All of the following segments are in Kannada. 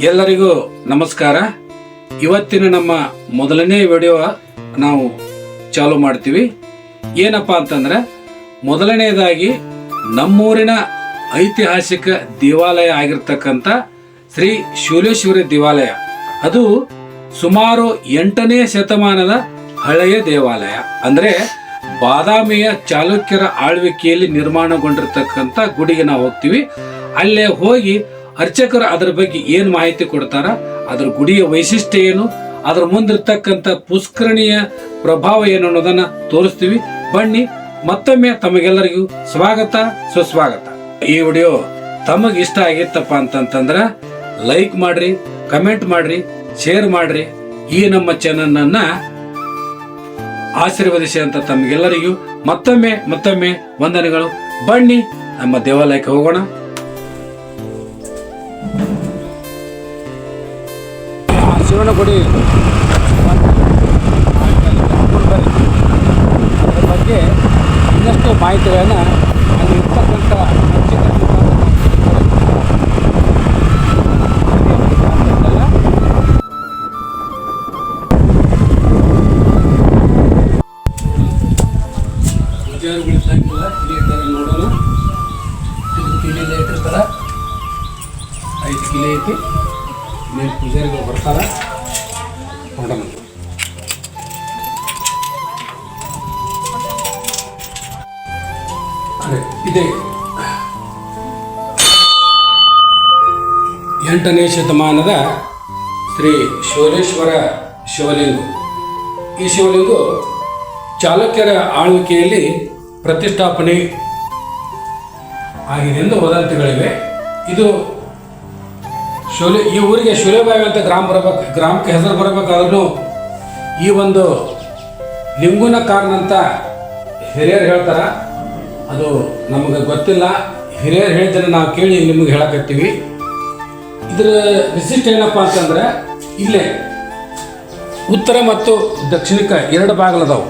ಎಲ್ಲರಿಗೂ ನಮಸ್ಕಾರ. ಇವತ್ತಿನ ನಮ್ಮ ಮೊದಲನೇ ವಿಡಿಯೋ ನಾವು ಚಾಲು ಮಾಡ್ತೀವಿ. ಏನಪ್ಪ ಅಂತಂದ್ರೆ ಮೊದಲನೇದಾಗಿ ನಮ್ಮೂರಿನ ಐತಿಹಾಸಿಕ ದೇವಾಲಯ ಆಗಿರ್ತಕ್ಕಂಥ ಶ್ರೀ ಶೂಲೇಶ್ವರಿ ದೇವಾಲಯ. ಅದು ಸುಮಾರು ಎಂಟನೇ ಶತಮಾನದ ಹಳೆಯ ದೇವಾಲಯ. ಅಂದ್ರೆ ಬಾದಾಮಿಯ ಚಾಲುಕ್ಯರ ಆಳ್ವಿಕೆಯಲ್ಲಿ ನಿರ್ಮಾಣಗೊಂಡಿರ್ತಕ್ಕಂಥ ಗುಡಿಗೆ ನಾವು ಹೋಗ್ತೀವಿ. ಅಲ್ಲೇ ಹೋಗಿ ಅರ್ಚಕರು ಅದರ ಬಗ್ಗೆ ಏನು ಮಾಹಿತಿ ಕೊಡ್ತಾರ? ಅದರ ಗುಡಿಯ ವೈಶಿಷ್ಟ್ಯ ಏನು? ಅದರ ಮುಂದಿರ್ತಕ್ಕಂಥ ಪುಷ್ಕರಣಿಯ ಪ್ರಭಾವ ಏನು ಅನ್ನೋದನ್ನ ತೋರಿಸ್ತೀವಿ. ಬನ್ನಿ, ಮತ್ತೊಮ್ಮೆ ತಮಗೆಲ್ಲರಿಗೂ ಸ್ವಾಗತ, ಸುಸ್ವಾಗತ. ಈ ವಿಡಿಯೋ ತಮಗೆ ಇಷ್ಟ ಆಗಿತ್ತಪ್ಪ ಅಂತಂತಂದ್ರ ಲೈಕ್ ಮಾಡ್ರಿ, ಕಮೆಂಟ್ ಮಾಡ್ರಿ, ಶೇರ್ ಮಾಡ್ರಿ. ಈ ನಮ್ಮ ಚಾನಲ್ ಆಶೀರ್ವದಿಸಿ ಅಂತ ತಮಗೆಲ್ಲರಿಗೂ ಮತ್ತೊಮ್ಮೆ ಮತ್ತೊಮ್ಮೆ ವಂದನೆಗಳು. ಬನ್ನಿ, ನಮ್ಮ ದೇವಾಲಯಕ್ಕೆ ಹೋಗೋಣ. ಗುಡಿ ಅದರ ಬಗ್ಗೆ ಇನ್ನಷ್ಟು ಮಾಹಿತಿಗಳನ್ನು ಅಲ್ಲಿ ಇರ್ತಕ್ಕಂಥ ನೋಡೋಣ ಐದು ಕಿಲೋ ಐತಿ ಮೇಲೆ ಪೂಜಾರಿಗಳು ಬರ್ತಾರ ನೋಡೋಣ. ಅದೇ, ಇದೆ. ಎಂಟನೇ ಶತಮಾನದ ಶ್ರೀ ಶಿವರೇಶ್ವರ ಶಿವಲಿಂಗ. ಈ ಶಿವಲಿಂಗು ಚಾಲುಕ್ಯರ ಆಳ್ವಿಕೆಯಲ್ಲಿ ಪ್ರತಿಷ್ಠಾಪನೆ ಆಗಿದೆ ಎಂದು ವದಂತಿಗಳಿವೆ. ಇದು ಶೂಲೆ, ಈ ಊರಿಗೆ ಶೂಲೆಬಾವಿ ಅಂತ ಗ್ರಾಮ ಬರಬೇಕು, ಗ್ರಾಮಕ್ಕೆ ಹೆಸರು ಬರಬೇಕಾದ್ರೂ ಈ ಒಂದು ಲಿಂಗುನ ಕಾರಣ ಅಂತ ಹಿರಿಯರು ಹೇಳ್ತಾರ. ಅದು ನಮಗೆ ಗೊತ್ತಿಲ್ಲ. ಹಿರಿಯರು ಹೇಳಿದ್ರೆ ನಾವು ಕೇಳಿ ನಿಮಗೆ ಹೇಳಕತ್ತೀವಿ. ಇದರ ವಿಶಿಷ್ಟ ಏನಪ್ಪ ಅಂತಂದ್ರೆ, ಇಲ್ಲೇ ಉತ್ತರ ಮತ್ತು ದಕ್ಷಿಣಕ್ಕೆ ಎರಡು ಬಾಗಿಲದವು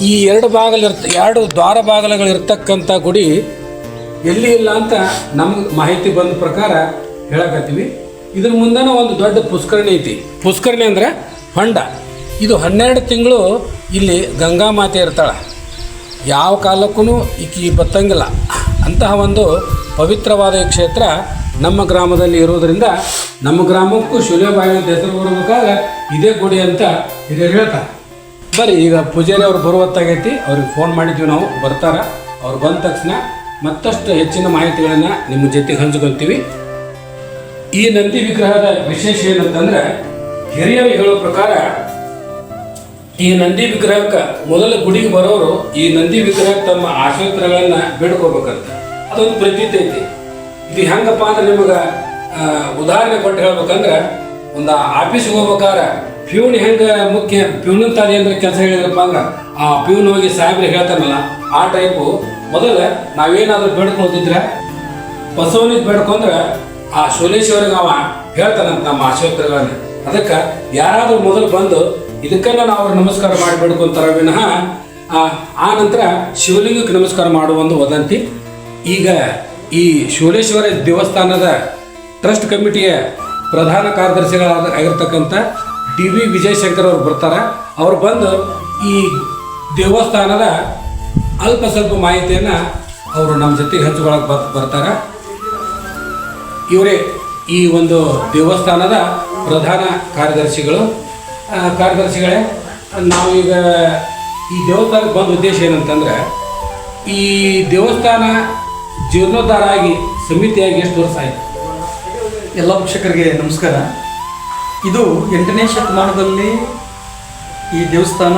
ಈ ಎರಡು ಬಾಗಿಲಿರ್ತ, ಎರಡು ದ್ವಾರ ಬಾಗಿಲುಗಳು ಇರ್ತಕ್ಕಂಥ ಗುಡಿ ಎಲ್ಲಿ ಇಲ್ಲ ಅಂತ ನಮ್ಗೆ ಮಾಹಿತಿ ಬಂದ ಪ್ರಕಾರ ಹೇಳಕತ್ತೀವಿ. ಇದ್ರ ಮುಂದೆನೂ ಒಂದು ದೊಡ್ಡ ಪುಷ್ಕರಣಿ ಐತಿ. ಪುಷ್ಕರಣಿ ಅಂದ್ರೆ ಹೊಂಡ. ಇದು ಹನ್ನೆರಡು ತಿಂಗಳು ಇಲ್ಲಿ ಗಂಗಾ ಮಾತೆ ಇರ್ತಾಳೆ. ಯಾವ ಕಾಲಕ್ಕೂ ಈಕಿ ಬತ್ತಂಗಿಲ್ಲ. ಅಂತಹ ಒಂದು ಪವಿತ್ರವಾದ ಕ್ಷೇತ್ರ ನಮ್ಮ ಗ್ರಾಮದಲ್ಲಿ ಇರೋದರಿಂದ ನಮ್ಮ ಗ್ರಾಮಕ್ಕೂ ಶೂಲ್ಯಬಾಯಿ ಅಂತ ಹೆಸರು ಬರಬೇಕಾದ್ರೆ ಇದೇ ಗುಡಿ ಅಂತ ಹಿರಿಯರು ಹೇಳ್ತಾರೆ. ಬರೀ ಈಗ ಪೂಜಾರಿ ಅವ್ರು ಬರುವತ್ತಾಗೈತಿ ಅವ್ರಿಗೆ ಫೋನ್ ಮಾಡಿದ್ವಿ ನಾವು, ಬರ್ತಾರ. ಅವ್ರು ಬಂದ ತಕ್ಷಣ ಮತ್ತಷ್ಟು ಹೆಚ್ಚಿನ ಮಾಹಿತಿಗಳನ್ನು ನಿಮ್ಮ ಜೊತೆಗೆ ಹಂಚ್ಕೊಳ್ತೀವಿ ಈ ನಂದಿ ವಿಗ್ರಹದ ವಿಶೇಷ ಏನಂತಂದ್ರೆ ಹಿರಿಯರು ಹೇಳೋ ಪ್ರಕಾರ ಈ ನಂದಿ ವಿಗ್ರಹಕ್ಕೆ ಮೊದಲ ಗುಡಿಗೆ ಬರೋರು ಈ ನಂದಿ ವಿಗ್ರಹ ತಮ್ಮ ಆಶೋತ್ತರಗಳನ್ನ ಬೇಡ್ಕೋಬೇಕಂತ. ಅದೊಂದು ಪ್ರತೀತಿ ಐತಿ. ಇದು ಹೆಂಗಪ್ಪ ಅಂದ್ರೆ ನಿಮಗೆ ಉದಾಹರಣೆ ಕೊಟ್ಟು ಹೇಳ್ಬೇಕಂದ್ರೆ ಒಂದು ಆಫೀಸ್ಗೆ ಹೋಗ್ಬೇಕಾದ್ರೆ ಪ್ಯೂನ್ ಹೆಂಗ ಮುಖ್ಯ, ಪ್ಯೂನ್ ಅಂತ ಅಂದ್ರೆ ಕೆಲಸ ಹೇಳಿದ್ರಪ್ಪ ಅಂದ್ರೆ ಆ ಪ್ಯೂನ್ ಹೋಗಿ ಸಾಹೇಬ್ರಿಗೆ ಹೇಳ್ತಾನಲ್ಲ ಆ ಟೈಪು ಮೊದಲ ನಾವೇನಾದ್ರೂ ಬೇಡ್ಕೊಳ್ತಿದ್ರೆ, ಬಸವನಿಗೆ ಬೇಡ್ಕೊಂಡ್ರೆ ಆ ಸೋಲೇಶ್ವರಿಗೆ ಅವ ಹೇಳ್ತಾನಂತ ನಮ್ಮ ಆಶೋತ್ತರಗಳನ್ನ. ಅದಕ್ಕೆ ಯಾರಾದರೂ ಮೊದಲು ಬಂದು ಇದಕ್ಕನ್ನ ನಾವು ಅವ್ರು ನಮಸ್ಕಾರ ಮಾಡಿ ಬೇಡ್ಕೊಂತಾರ ವಿನಃ, ಆ ನಂತರ ಶಿವಲಿಂಗಕ್ಕೆ ನಮಸ್ಕಾರ ಮಾಡುವ ಒಂದು ವದಂತಿ. ಈಗ ಈ ಶಿವಲೇಶ್ವರ ದೇವಸ್ಥಾನದ ಟ್ರಸ್ಟ್ ಕಮಿಟಿಯ ಪ್ರಧಾನ ಕಾರ್ಯದರ್ಶಿಗಳಾದ ಆಗಿರ್ತಕ್ಕಂಥ ಡಿ ವಿ ವಿಜಯಶಂಕರ್ ಅವರು ಬರ್ತಾರೆ. ಅವ್ರು ಬಂದು ಈ ದೇವಸ್ಥಾನದ ಅಲ್ಪ ಸ್ವಲ್ಪ ಮಾಹಿತಿಯನ್ನು ಅವರು ನಮ್ಮ ಜೊತೆಗೆ ಹಂಚ್ಕೊಳಕ್ಕೆ ಬರ್, ಬರ್ತಾರೆ. ಇವರೇ ಈ ಒಂದು ದೇವಸ್ಥಾನದ ಪ್ರಧಾನ ಕಾರ್ಯದರ್ಶಿಗಳು. ಕಾರ್ಯದರ್ಶಿಗಳೇ ನಾವೀಗ ಈ ದೇವಸ್ಥಾನಕ್ಕೆ ಬಂದ ಉದ್ದೇಶ ಏನಂತಂದ್ರೆ ಈ ದೇವಸ್ಥಾನ ಜೀರ್ಣೋದ್ಧಾರ ಆಗಿ ಸಮಿತಿಯಾಗಿ ಎಷ್ಟು ವರ್ಷ ಆಯಿತು? ಎಲ್ಲ ವೀಕ್ಷಕರಿಗೆ ನಮಸ್ಕಾರ. ಇದು ಎಂಟನೇ ಶತಮಾನದಲ್ಲಿ ಈ ದೇವಸ್ಥಾನ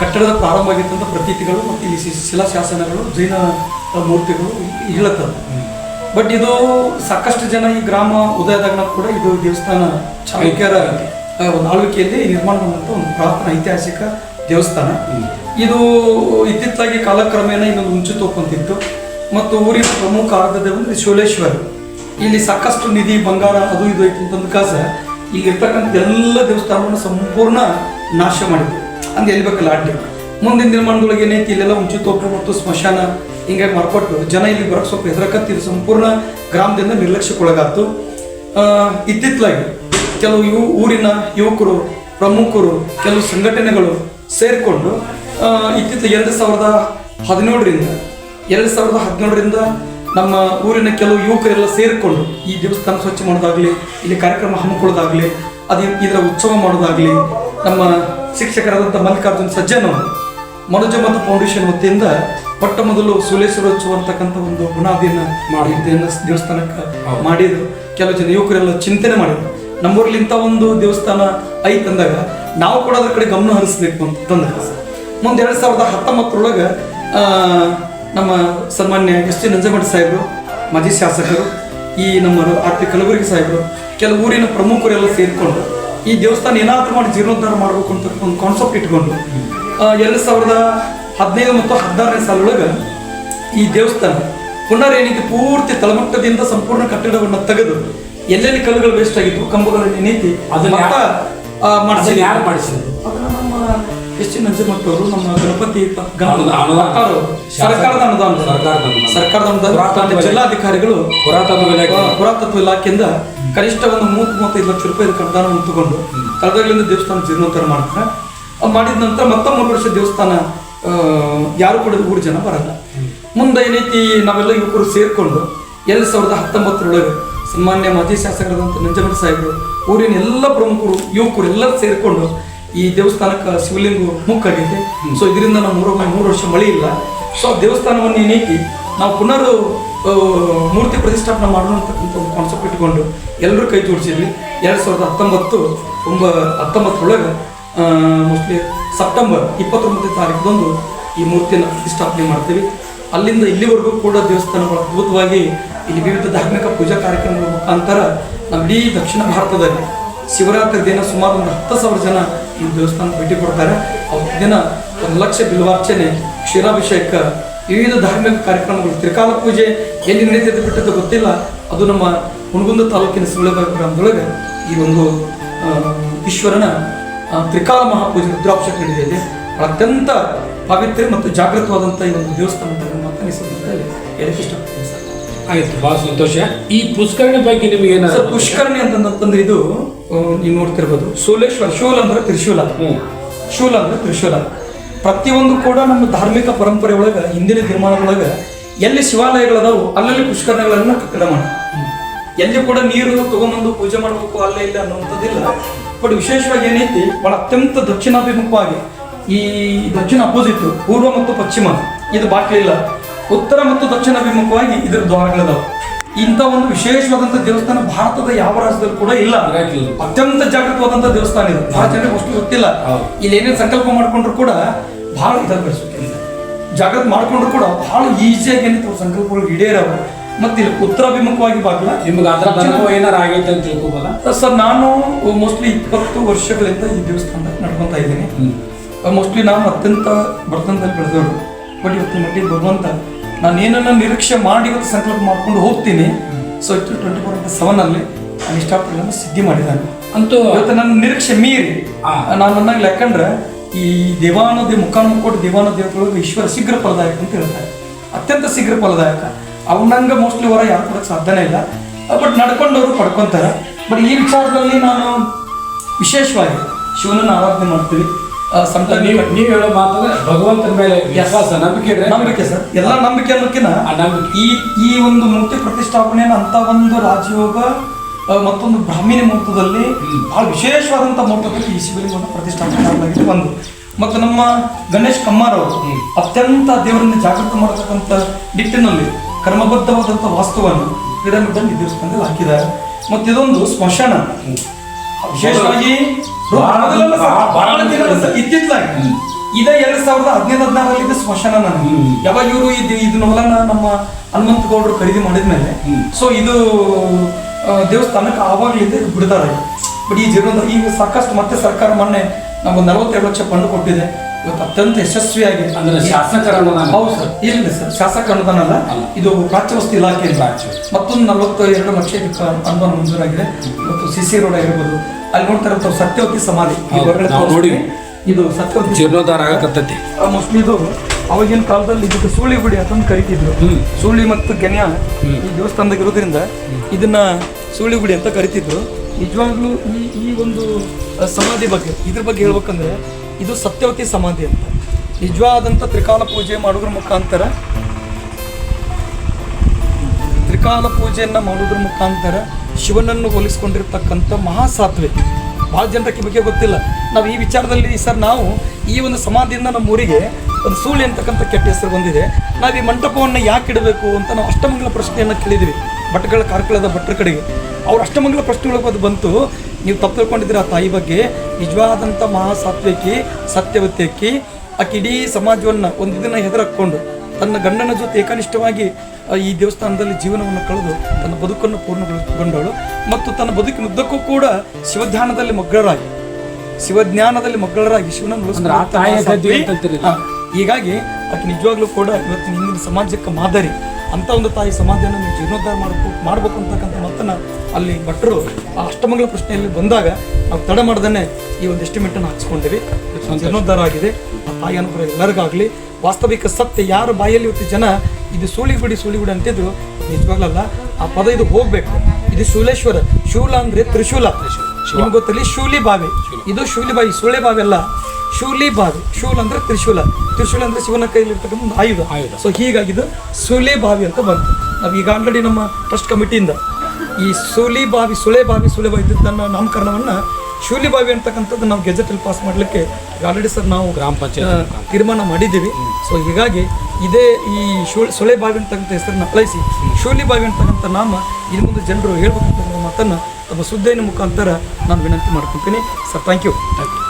ಕಟ್ಟಡದ ಪ್ರಾರಂಭ ಆಗಿತ್ತಂಥ ಪ್ರತೀತಿಗಳು ಮತ್ತು ಇಲ್ಲಿ ಶಿಲಾಶಾಸನಗಳು ಜೈನ ಮೂರ್ತಿಗಳು ಹೇಳುತ್ತವೆ ಬಟ್ ಇದು ಸಾಕಷ್ಟು ಜನ ಈ ಗ್ರಾಮ ಉದಯದಾಗ ಕೂಡ ಇದು ದೇವಸ್ಥಾನ ಚಾಲುಕ್ಯರ ಒಂದು ಆಳ್ವಿಕೆಯಲ್ಲಿ ನಿರ್ಮಾಣಗೊಂಡಂಥ ಒಂದು ಪುರಾತನ ಐತಿಹಾಸಿಕ ದೇವಸ್ಥಾನ. ಇದು ಇತ್ತಿತ್ತಲಾಗಿ ಕಾಲಕ್ರಮೇಣ ಇನ್ನೊಂದು ಮುಂಚೆ ತಗೊಂತಿತ್ತು ಮತ್ತು ಊರಿನ ಪ್ರಮುಖ ಆರಾಧ್ಯ ದೇವಂದ್ರೆ ಶೂಲೇಶ್ವರ. ಇಲ್ಲಿ ಸಾಕಷ್ಟು ನಿಧಿ ಬಂಗಾರ ಅದು ಇದು ಐತಿ ಅಂತಂದ ಕಾಸ ಇಲ್ಲಿ ಇರ್ತಕ್ಕಂಥ ಎಲ್ಲ ದೇವಸ್ಥಾನವನ್ನು ಸಂಪೂರ್ಣ ನಾಶ ಮಾಡಿದ್ರು. ಎಲ್ಲಿ ಬೇಕಲ್ಲ ಅಡ್ಡಿ ಮುಂದಿನ ನಿರ್ಮಾಣದೊಳಗೆ ಏನೈತಿ ಇಲ್ಲೆಲ್ಲ ಉಂಚಿತೋಪ ಮತ್ತು ಸ್ಮಶಾನ ಹಿಂಗಾಗಿ ಮಾರ್ಪಟ್ಟು ಜನ ಇಲ್ಲಿ ಬರಕ್ ಸ್ವಲ್ಪ ಹೆದರಕತ್ತಿದ್ರು ಸಂಪೂರ್ಣ ಗ್ರಾಮದಿಂದ ನಿರ್ಲಕ್ಷ್ಯಕ್ಕೊಳಗಾಯ್ತು ಇತ್ತಿತ್ತಲಾಗಿ ಕೆಲವು ಇವು ಊರಿನ ಯುವಕರು, ಪ್ರಮುಖರು, ಕೆಲವು ಸಂಘಟನೆಗಳು ಸೇರಿಕೊಂಡು ಇತ್ತಿತ್ತ ಎರಡು ಸಾವಿರದ ಹದಿನೇಳರಿಂದ, ಎರಡು ಸಾವಿರದ ಹದಿನೇಳರಿಂದ ನಮ್ಮ ಊರಿನ ಕೆಲವು ಯುವಕರೆಲ್ಲ ಸೇರಿಕೊಂಡು ಈ ದೇವಸ್ಥಾನ ಸ್ವಚ್ಛ ಮಾಡೋದಾಗ್ಲಿ, ಇಲ್ಲಿ ಕಾರ್ಯಕ್ರಮ ಹಮ್ಮಿಕೊಳ್ಳೋದಾಗಲಿ, ಅದೇ ಇದರ ಉತ್ಸವ ಮಾಡೋದಾಗಲಿ ನಮ್ಮ ಶಿಕ್ಷಕರಾದಂಥ ಮಲ್ಲಿಕಾರ್ಜುನ್ ಸಜ್ಜನ್ ಮನುಜ ಮತ್ತು ಫೌಂಡೇಶನ್ ವತಿಯಿಂದ ಮೊಟ್ಟ ಮೊದಲು ಸುಲೇಶ್ವರ ಅಂತಕ್ಕಂಥ ಒಂದು ಗುಣಾದಿಯನ್ನು ಮಾಡಿ ದೇವಸ್ಥಾನಕ್ಕೆ ಮಾಡಿದ್ರು. ಕೆಲವು ಜನ ಯುವಕರೆಲ್ಲ ಚಿಂತನೆ ಮಾಡಿದ್ರು. ನಮ್ಮೂರಲ್ಲಿ ಇಂಥ ಒಂದು ದೇವಸ್ಥಾನ ಐತಂದಾಗ ಅಂದಾಗ ನಾವು ಕೂಡ ಅದ್ರ ಕಡೆ ಗಮನ ಹರಿಸ್ಬೇಕು ಅಂತ ತಂದಾಗ ಮುಂದೆ ಎರಡು ಸಾವಿರದ ಹತ್ತೊಂಬತ್ತರೊಳಗೆ ನಮ್ಮ ಸನ್ಮಾನ್ಯ ಎಸ್ ಟಿ ನಂಜಮಠ ಸಾಹೇಬರು ಮಾಜಿ ಶಾಸಕರು ಈ ನಮ್ಮ ಆರ್ ಪಿ ಕಲಬುರಗಿ ಸಾಹೇಬರು ಕೆಲವು ಊರಿನ ಪ್ರಮುಖರೆಲ್ಲ ಸೇರಿಕೊಂಡು ಈ ದೇವಸ್ಥಾನ ಏನಾದರೂ ಮಾಡಿ ಜೀರ್ಣೋದ್ಧಾರ ಮಾಡಬೇಕು ಅಂತ ಒಂದು ಕಾನ್ಸೆಪ್ಟ್ ಇಟ್ಕೊಂಡು ಎರಡು ಸಾವಿರದ ಹದಿನೈದು ಮತ್ತು ಹದಿನಾರನೇ ಸಾಲೊಳಗೆ ಈ ದೇವಸ್ಥಾನ ಪುನರ್ ಏನೈತಿ ಪೂರ್ತಿ ತಳಮಟ್ಟದಿಂದ ಸಂಪೂರ್ಣ ಕಟ್ಟಡವನ್ನು ತೆಗೆದು ಎಲ್ಲೆಲ್ಲಿ ಕಲ್ಲುಗಳು ವೇಸ್ಟ್ ಆಗಿತ್ತು ಕಂಬಗಳನ್ನು ನೀತಿ ಅದನ್ನ ಮಾಡ್ಸಿದ್ರು. ಯಾರು ಮಾಡಿಸಿದ್ರು? ನಮ್ಮ ಎಸ್ ಟಿ ನಂಜಮಟ್ಟವರು ನಮ್ಮ ಗಣಪತಿ ಸರ್ಕಾರದ ಅನುದಾನ. ಸರ್ಕಾರದ ಅನುದಾನ. ಜಿಲ್ಲಾಧಿಕಾರಿಗಳು ಪುರಾತತ್ವ ಇಲಾಖೆ. ಪುರಾತತ್ವ ಇಲಾಖೆಯಿಂದ ಕನಿಷ್ಠ ಒಂದು ಮೂವತ್ತು ಮೂವತ್ತೈದು ಲಕ್ಷ ರೂಪಾಯಿ ಅನುದಾನವನ್ನು ತಗೊಂಡು ಕಳೆದಾಗಲಿಂದ ದೇವಸ್ಥಾನ ಜೀರ್ಣೋದ್ಧಾರ ಮಾಡ್ತಾರೆ. ಮಾಡಿದ ನಂತರ ಮತ್ತೆ ಮೂರು ವರ್ಷ ದೇವಸ್ಥಾನ ಯಾರು ಕೂಡ ಊರು ಜನ ಬರಲ್ಲ. ಮುಂದೆ ಏನೈತಿ, ನಾವೆಲ್ಲ ಯುವಕರು ಸೇರಿಕೊಂಡು ಎರಡು ಸಾವಿರದ ಹತ್ತೊಂಬತ್ತರೊಳಗೆ ಸನ್ಮಾನ್ಯ ಮಾಜಿ ಶಾಸಕರಾದಂಥ ನಂಜಮಠ ಸಾಹೇಬರು, ಊರಿನ ಎಲ್ಲ ಪ್ರಮುಖರು, ಯುವಕರು ಎಲ್ಲರೂ ಸೇರಿಕೊಂಡು ಈ ದೇವಸ್ಥಾನಕ್ಕೆ ಶಿವಲಿಂಗ ಮುಕ್ಕಾಗೈತೆ ಸೊ ಇದರಿಂದ ನಮ್ಮ ಮೂರು ಮೂರು ವರ್ಷ ಮಳೆ ಇಲ್ಲ. ಸೊ ಆ ದೇವಸ್ಥಾನವನ್ನು ಏನೈತಿ, ನಾವು ಪುನರ್ ಮೂರ್ತಿ ಪ್ರತಿಷ್ಠಾಪನೆ ಮಾಡೋಣ ಅಂತಕ್ಕಂಥ ಒಂದು ಕಾನ್ಸೆಪ್ಟ್ ಇಟ್ಕೊಂಡು ಎಲ್ಲರೂ ಕೈ ಜೋಡಿಸಿದ್ವಿ. ಎರಡು ಸಾವಿರದ ಹತ್ತೊಂಬತ್ತು, ಒಂಬ, ಹತ್ತೊಂಬತ್ತರೊಳಗೆ ಮೋಸ್ಟ್ಲಿ ಸೆಪ್ಟೆಂಬರ್ ಇಪ್ಪತ್ತೊಂಬತ್ತನೇ ತಾರೀಕದಂದು ಈ ಮೂರ್ತಿಯನ್ನು ಪ್ರತಿಷ್ಠಾಪನೆ ಮಾಡ್ತೀವಿ. ಅಲ್ಲಿಂದ ಇಲ್ಲಿವರೆಗೂ ಕೂಡ ದೇವಸ್ಥಾನಗಳು ಅದ್ಭುತವಾಗಿ ಇಲ್ಲಿ ವಿವಿಧ ಧಾರ್ಮಿಕ ಪೂಜಾ ಕಾರ್ಯಕ್ರಮಗಳ ಮುಖಾಂತರ ನಮ್ಮ ಇಡೀ ದಕ್ಷಿಣ ಭಾರತದಲ್ಲಿ ಶಿವರಾತ್ರಿ ದಿನ ಸುಮಾರು ಒಂದು ಹತ್ತು ಸಾವಿರ ಜನ ಈ ದೇವಸ್ಥಾನ ಭೇಟಿ ಕೊಡ್ತಾರೆ. ಅವತ್ತು ದಿನ ಒಂದು ಲಕ್ಷ ಬಿಲ್ವಾರ್ಚನೆ, ಕ್ಷೀರಾಭಿಷೇಕ, ವಿವಿಧ ಧಾರ್ಮಿಕ ಕಾರ್ಯಕ್ರಮಗಳು, ತ್ರಿಕಾಲ ಪೂಜೆ ಎಲ್ಲಿ ನಡೀತಿದ್ದು ಬಿಟ್ಟದ್ದು ಗೊತ್ತಿಲ್ಲ. ಅದು ನಮ್ಮ ಹುಣಗುಂದ ತಾಲೂಕಿನ ಸುಳ್ಳ ಗ್ರಾಮದೊಳಗೆ ಈ ಒಂದು ಈಶ್ವರನ ತ್ರಿಕಾಲ ಮಹಾಪೂಜೆ ರುದ್ರಾಭಿಷೇಕ ನಡೆದಿದೆ ಅತ್ಯಂತ ಪವಿತ್ರ ಮತ್ತು ಜಾಗೃತವಾದಂಥ ಈ ಒಂದು ದೇವಸ್ಥಾನ ಅಂತ ನನ್ನ ಮಾತನ್ನ ಈ ಸಂದರ್ಭದಲ್ಲಿ ಹೇಳಕ್ಕೆ ಇಷ್ಟಪಡ್ತೀನಿ ಸರ್. ಆಯ್ತು ಬಹಳ ಸಂತೋಷ. ಈ ಪುಷ್ಕರಣಿ ಬಗ್ಗೆ ನಿಮಗೆ ಏನ ಸರ್ ಪುಷ್ಕರಣಿ ಅಂತಂದ್ರೆ ಇದು ನೀವು ನೋಡ್ತಿರ್ಬೋದು. ಸೋಲೇಶ್ವರ ಶೂಲ್ ಅಂದ್ರೆ ತ್ರಿಶೂಲ. ಶೂಲ ಅಂದ್ರೆ ತ್ರಿಶೂಲ. ಪ್ರತಿಯೊಂದು ಕೂಡ ನಮ್ಮ ಧಾರ್ಮಿಕ ಪರಂಪರೆ ಒಳಗೆ ಹಿಂದಿನ ನಿರ್ಮಾಣದೊಳಗೆ ಎಲ್ಲಿ ಶಿವಾಲಯಗಳದಾವು ಅಲ್ಲಲ್ಲಿ ಪುಷ್ಕರಣಿಗಳನ್ನು ಕಟ್ಟಡ ಮಾಡಿ ಎಲ್ಲಿ ಕೂಡ ನೀರು ತಗೊಂಬಂದು ಪೂಜೆ ಮಾಡಬೇಕು ಅಲ್ಲೇ ಇಲ್ಲ ಅನ್ನುವಂಥದ್ದಿಲ್ಲ. ಬಟ್ ವಿಶೇಷವಾಗಿ ಏನೈತಿ ಬಹಳ ಅತ್ಯಂತ ದಕ್ಷಿಣಾಭಿಮುಖವಾಗಿ ಈ ದಕ್ಷಿಣ ಅಪೋಸಿಟ್ ಪೂರ್ವ ಮತ್ತು ಪಶ್ಚಿಮ ಇದು ಬಾಕ್ಲಿಲ್ಲ ಉತ್ತರ ಮತ್ತು ದಕ್ಷಿಣ ಅಭಿಮುಖವಾಗಿ ಇದ್ರ ದ್ವಾರಗಳಿದಾವೆ. ಇಂಥ ಒಂದು ವಿಶೇಷವಾದಂಥ ದೇವಸ್ಥಾನ ಭಾರತದ ಯಾವ ರಾಜ್ಯದಲ್ಲೂ ಕೂಡ ಇಲ್ಲ. ಅತ್ಯಂತ ಜಾಗೃತವಾದಂಥ ದೇವಸ್ಥಾನ ಇದು. ಭಾಳ ಜನರಿಗೆ ಅಷ್ಟು ಗೊತ್ತಿಲ್ಲ. ಇಲ್ಲಿ ಏನೇನು ಸಂಕಲ್ಪ ಮಾಡ್ಕೊಂಡ್ರು ಕೂಡ ಭಾಳ ಇದಾಗ ಜಾಗೃತ ಮಾಡ್ಕೊಂಡ್ರು ಕೂಡ ಬಹಳ ಈಸಿಯಾಗಿ ಏನೈತೆ ಸಂಕಲ್ಪಗಳು ಈಡೇರವ ಮತ್ತೆ ಇಲ್ಲಿ ಉತ್ತರಾಭಿಮುಖವಾಗಿ ಬಾಗ್ಲ ನಿಮ್ಗೆ ಅದರ ಅನುಭವ ಏನಾರ ಆಗೈತೆ ಅಂತ ತಿಳ್ಕೋಬಲ್ಲ ಸರ್ ನಾನು ಮೋಸ್ಟ್ಲಿ ಇಪ್ಪತ್ತು ವರ್ಷಗಳಿಂದ ಈ ದೇವಸ್ಥಾನ ನಡ್ಕೊತ ಇದ್ದೀನಿ. ಮೋಸ್ಟ್ಲಿ ನಾನು ಅತ್ಯಂತ ಬಡತನದಲ್ಲಿ ಬೆಳೆದವರು ಬಟ್ ಇವತ್ತು ಮಟ್ಟಿಗೆ ಭಗವಂತ ನಾನು ಏನನ್ನ ನಿರೀಕ್ಷೆ ಮಾಡಿ ಇವತ್ತು ಸಂಕಲ್ಪ ಮಾಡ್ಕೊಂಡು ಹೋಗ್ತೀನಿ. ಸೊ ಇಟ್ಟು ಟ್ವೆಂಟಿ ಫೋರ್ ಇಂಟು ಸೆವೆನ್ ಅಲ್ಲಿ ನಾನು ಇಷ್ಟಪಟ್ಟು ಸಿದ್ಧಿ ಮಾಡಿದ್ದಾನೆ. ಅಂತೂ ಇವತ್ತು ನನ್ನ ನಿರೀಕ್ಷೆ ಮೀರಿ. ನಾನು ಅನ್ನಂಗೆ ಲೆಕ್ಕಂಡ್ರೆ ಈ ದೇವಾನದಿ ಮುಖಾನುಕೋಟಿ ದೇವಾನ ದೇವತೆಗಳಿಗೆ ಈಶ್ವರ ಶೀಘ್ರ ಫಲದಾಯಕ ಅಂತ ಹೇಳ್ತಾರೆ. ಅತ್ಯಂತ ಶೀಘ್ರ ಫಲದಾಯಕ. ಅವನಂಗೆ ಮೋಸ್ಟ್ಲಿ ಹೊರ ಯಾರು ಕೊಡಕ್ಕೆ ಸಾಧ್ಯನೇ ಇಲ್ಲ. ಬಟ್ ನಡ್ಕೊಂಡವರು ಪಡ್ಕೊಂತಾರೆ. ಬಟ್ ಈ ವಿಚಾರದಲ್ಲಿ ನಾನು ವಿಶೇಷವಾಗಿ ಶಿವನನ್ನು ಆರಾಧನೆ ಮಾಡ್ತೀವಿ. ನೀವು ನೀವು ಹೇಳೋ ಮಾತಂದ್ರೆ ಭಗವಂತನ ಮೇಲೆ ವಿಶ್ವಾಸ ನಂಬಿಕೆ ನಂಬಿಕೆ ಸರ್. ಎಲ್ಲ ನಂಬಿಕೆ ಅನ್ನೋಕ್ಕಿಂತ ಈ ಈ ಒಂದು ಮೂರ್ತಿ ಪ್ರತಿಷ್ಠಾಪನೆ ಅಂತ ಒಂದು ರಾಜಯೋಗ ಮತ್ತೊಂದು ಬ್ರಾಹ್ಮಿಣಿ ಮುಹೂರ್ತದಲ್ಲಿ ಬಹಳ ವಿಶೇಷವಾದಂಥ ಮುಹೂರ್ತದಲ್ಲಿ ಈ ಶಿವಲಿಂಗವನ್ನು ಪ್ರತಿಷ್ಠಾಪನೆ ಮಾಡಲಾಗಿದೆ ಒಂದು. ಮತ್ತು ನಮ್ಮ ಗಣೇಶ್ ಕಮ್ಮಾರ್ ಅವರು ಅತ್ಯಂತ ದೇವರನ್ನು ಜಾಗೃತ ಮಾಡತಕ್ಕಂಥ ನಿಟ್ಟಿನಲ್ಲಿ ಕರ್ಮಬದ್ಧವಾದಂಥ ವಾಸ್ತುವನ್ನು ಪಿರಮಿಡಲ್ಲಿ ದೇವಸ್ಥಾನದಲ್ಲಿ ಹಾಕಿದ್ದಾರೆ. ಮತ್ತು ಇದೊಂದು ಸ್ಮಶಾನ. ವಿಶೇಷವಾಗಿ ಇತ್ತಿತ್ತಲಾಗಿ ಇದೇ ಎರಡ್ ಸಾವಿರದ ಹದಿನೈದು ಹದಿನಾರಲ್ಲಿ ಇದು ಸ್ಮಶಾನ ನಾನು. ಯಾವಾಗ ಇವರು ಇದು ಇದನ್ನ ಹೊಲನ ನಮ್ಮ ಹನುಮಂತ ಗೌಡರು ಖರೀದಿ ಮಾಡಿದ್ಮೇಲೆ ಸೊ ಇದು ದೇವಸ್ಥಾನಕ್ಕೆ ಆವಾಗಲಿಂದ ಬಿಡ್ತಾರೆ. ಬಟ್ ಈ ಜೀವನದ ಈಗ ಸಾಕಷ್ಟು ಮತ್ತೆ ಸರ್ಕಾರ ಮೊನ್ನೆ ನಮ್ಗೆ ನಲವತ್ತೆರಡು ಲಕ್ಷ ಫಂಡ್ ಕೊಟ್ಟಿದೆ. ಇವತ್ತು ಅತ್ಯಂತ ಯಶಸ್ವಿಯಾಗಿ ಅಂದ್ರೆ ಶಾಸಕರ ಅನುದಾನ. ಹೌದು ಸರ್ ಇಲ್ಲ ಸರ್ ಶಾಸಕ ಅನುದಾನ ಅಲ್ಲ ಇದು ಪ್ರಾಚ್ಯವಸ್ತು ಇಲಾಖೆ ಪ್ರಾಚ್ಯ. ಮತ್ತೊಂದು ನಲವತ್ತು ಎರಡು ಲಕ್ಷ ಅನುದಾನ ಮಂಜೂರಾಗಿದೆ ಇವತ್ತು ಸಿ ಸಿ ರೋಡ್ ಆಗಿರ್ಬೋದು ಅಲ್ಲಿ ನೋಡ್ತಾರೆ ತಾವು ಸತ್ಯವತಿ ಸಮಾಧಿ. ನೋಡಿವಿ. ಇದು ಸತ್ಯವತಿ ಜೀರ್ಣೋದ್ಧಾರ ಆಗಕತ್ತೈತಿ ಮೋಸ್ಟ್ಲಿ ಇದು ಅವಾಗಿನ ಕಾಲದಲ್ಲಿ ಇದಕ್ಕೆ ಸೂಳಿ ಗುಡಿ ಅಂತಂದು ಕರಿತಿದ್ರು. ಸೂಳಿ ಮತ್ತು ಗೆನ್ಯ ಈ ದೇವಸ್ಥಾನದಾಗ ಇರೋದ್ರಿಂದ ಇದನ್ನ ಸೂಳಿ ಗುಡಿ ಅಂತ ಕರಿತಿದ್ರು ನಿಜವಾಗ್ಲೂ ಈ ಈ ಒಂದು ಸಮಾಧಿ ಬಗ್ಗೆ ಇದ್ರ ಬಗ್ಗೆ ಹೇಳ್ಬೇಕಂದ್ರೆ ಇದು ಸತ್ಯವತಿ ಸಮಾಧಿ ಅಂತ. ನಿಜವಾದಂಥ ತ್ರಿಕಾಲ ಪೂಜೆ ಮಾಡೋದ್ರ ಮುಖಾಂತರ, ತ್ರಿಕಾಲ ಪೂಜೆಯನ್ನು ಮಾಡೋದ್ರ ಮುಖಾಂತರ ಶಿವನನ್ನು ಹೋಲಿಸ್ಕೊಂಡಿರ್ತಕ್ಕಂಥ ಮಹಾಸಾತ್ವೆ. ಭಾಳ ಜನರಕ್ಕೆ ಬಗ್ಗೆ ಗೊತ್ತಿಲ್ಲ. ನಾವು ಈ ವಿಚಾರದಲ್ಲಿ ಸರ್ ನಾವು ಈ ಒಂದು ಸಮಾಧಿಯಿಂದ ನಮ್ಮ ಊರಿಗೆ ಒಂದು ಸೂಳಿ ಅಂತಕ್ಕಂಥ ಕೆಟ್ಟ ಹೆಸರು ಬಂದಿದೆ. ನಾವು ಈ ಮಂಟಪವನ್ನು ಯಾಕೆ ಇಡಬೇಕು ಅಂತ ನಾವು ಅಷ್ಟಮಂಗಲ ಪ್ರಶ್ನೆಯನ್ನು ಕೇಳಿದ್ವಿ. ಭಟ್ಗಳ ಕಾರ್ಕಳದ ಭಟ್ರ ಕಡೆಗೆ. ಅವ್ರ ಅಷ್ಟಮಂಗಲ ಪ್ರಶ್ನೆಗಳಿಗೆ ಅದು ಬಂತು. ನೀವು ತಪ್ಪು ತಿಳ್ಕೊಂಡಿದ್ದೀರ ಆ ತಾಯಿ ಬಗ್ಗೆ ನಿಜವಾದಂಥ ಮಹಾಸಾತ್ವಿಕಿ ಅಕ್ಕಿ ಆಕೆ ಇಡೀ ಸಮಾಜವನ್ನು ಒಂದು ದಿನ ಹೆದರಕ್ಕೊಂಡು ತನ್ನ ಗಂಡನ ಜೊತೆ ಏಕನಿಷ್ಠವಾಗಿ ಈ ದೇವಸ್ಥಾನದಲ್ಲಿ ಜೀವನವನ್ನು ಕಳೆದು ತನ್ನ ಬದುಕನ್ನು ಪೂರ್ಣಗೊಳಿಸಿಕೊಂಡವಳು ಮತ್ತು ತನ್ನ ಬದುಕಿನುದ್ದಕ್ಕೂ ಕೂಡ ಶಿವಧ್ಯಾನದಲ್ಲಿ ಮಗ್ಗಳರಾಗಿ ಶಿವಜ್ಞಾನದಲ್ಲಿ ಮಗ್ಗಳರಾಗಿ ಶಿವನನ್ನು. ಹೀಗಾಗಿ ಆಕೆ ನಿಜವಾಗ್ಲೂ ಕೂಡ ಇವತ್ತಿನ ಹಿಂದಿನ ಸಮಾಜಕ್ಕೆ ಮಾದರಿ ಅಂತ ಒಂದು ತಾಯಿ ಸಮಾಧಿಯನ್ನು ನೀವು ಜೀರ್ಣೋದ್ಧಾರ ಮಾಡಬೇಕು ಮಾಡಬೇಕು ಅಂತಕ್ಕಂಥ ಮತ್ತನ್ನು ಅಲ್ಲಿ ಭಟ್ರು ಆ ಅಷ್ಟಮಂಗಲ ಪ್ರಶ್ನೆಯಲ್ಲಿ ಬಂದಾಗ ನಾವು ತಡ ಮಾಡ್ದೇ ಈ ಒಂದು ಎಸ್ಟಿಮೇಟನ್ನು ಹಾಕ್ಸ್ಕೊಂಡಿವಿ ಜೀರ್ಣೋದ್ಧಾರ ಆಗಿದೆ. ಆ ತಾಯಿ ಅನುಗ್ರಹ ಎಲ್ಲರಿಗಾಗಲಿ. ವಾಸ್ತವಿಕ ಸತ್ಯ ಯಾರ ಬಾಯಲ್ಲಿ ಇವತ್ತು ಜನ ಇದು ಸೂಳಿಗುಡಿ ಸೂಳಿಗುಡಿ ಅಂತಿದ್ರು ನಿಜವಾಗ್ಲಲ್ಲ ಆ ಪದ ಇದು ಹೋಗ್ಬೇಕು. ಇದು ಶೂಲೇಶ್ವರ ಶೂಲ ಅಂದ್ರೆ ತ್ರಿಶೂಲ. ನಿಮ್ಗೆ ಗೊತ್ತಲ್ಲಿ ಶೂಲಿ ಬಾವಿ. ಇದು ಶೂಲಿ ಬಾವಿ ಸೂಳೆ ಬಾವಿ ಅಲ್ಲ. ಶೂಲಿ ಬಾವಿ. ಶೂಲ್ ಅಂದ್ರೆ ತ್ರಿಶೂಲ. ತ್ರಿಶೂಲ ಅಂದ್ರೆ ಶಿವನ ಕೈಯಲ್ಲಿ ಇರ್ತಕ್ಕಂಥ ಒಂದು ಆಯುಧ. ಆಯುಧ. ಸೊ ಹೀಗಾಗಿದ್ದು ಸುಳೆ ಬಾವಿ ಅಂತ ಬಂತು. ನಾವು ಈಗ ಆಲ್ರೆಡಿ ನಮ್ಮ ಟ್ರಸ್ಟ್ ಕಮಿಟಿಯಿಂದ ಈ ಸೂಲಿ ಬಾವಿ ಸುಳೆ ಬಾವಿ ಸುಳೆ ಬಾವಿ ನನ್ನ ನಾಮಕರಣವನ್ನ ಶೂಲಿ ಬಾವಿ ಅಂತಕ್ಕಂಥದ್ದು ನಾವು ಗೆಜೆಟಲ್ಲಿ ಪಾಸ್ ಮಾಡಲಿಕ್ಕೆ ಆಲ್ರೆಡಿ ಸರ್ ನಾವು ಗ್ರಾಮ ಪಂಚಾಯತ್ ತೀರ್ಮಾನ ಮಾಡಿದ್ದೀವಿ. ಸೊ ಹೀಗಾಗಿ ಇದೇ ಈ ಶೂ ಸುಳೆ ಬಾವಿ ಅಂತಕ್ಕಂಥ ಹೆಸರನ್ನ ಅಳೈಸಿ ಶೂಲಿ ಬಾವಿ ಅಂತಕ್ಕಂಥ ನಾಮ ಇನ್ನು ಮುಂದೆ ಜನರು ಹೇಳ್ಬೇಕಂತ ಮಾತನ್ನು ತಮ್ಮ ಸುದ್ದಿನ ಮುಖಾಂತರ ನಾನು ವಿನಂತಿ ಮಾಡ್ಕೊತೀನಿ sir thank you thank you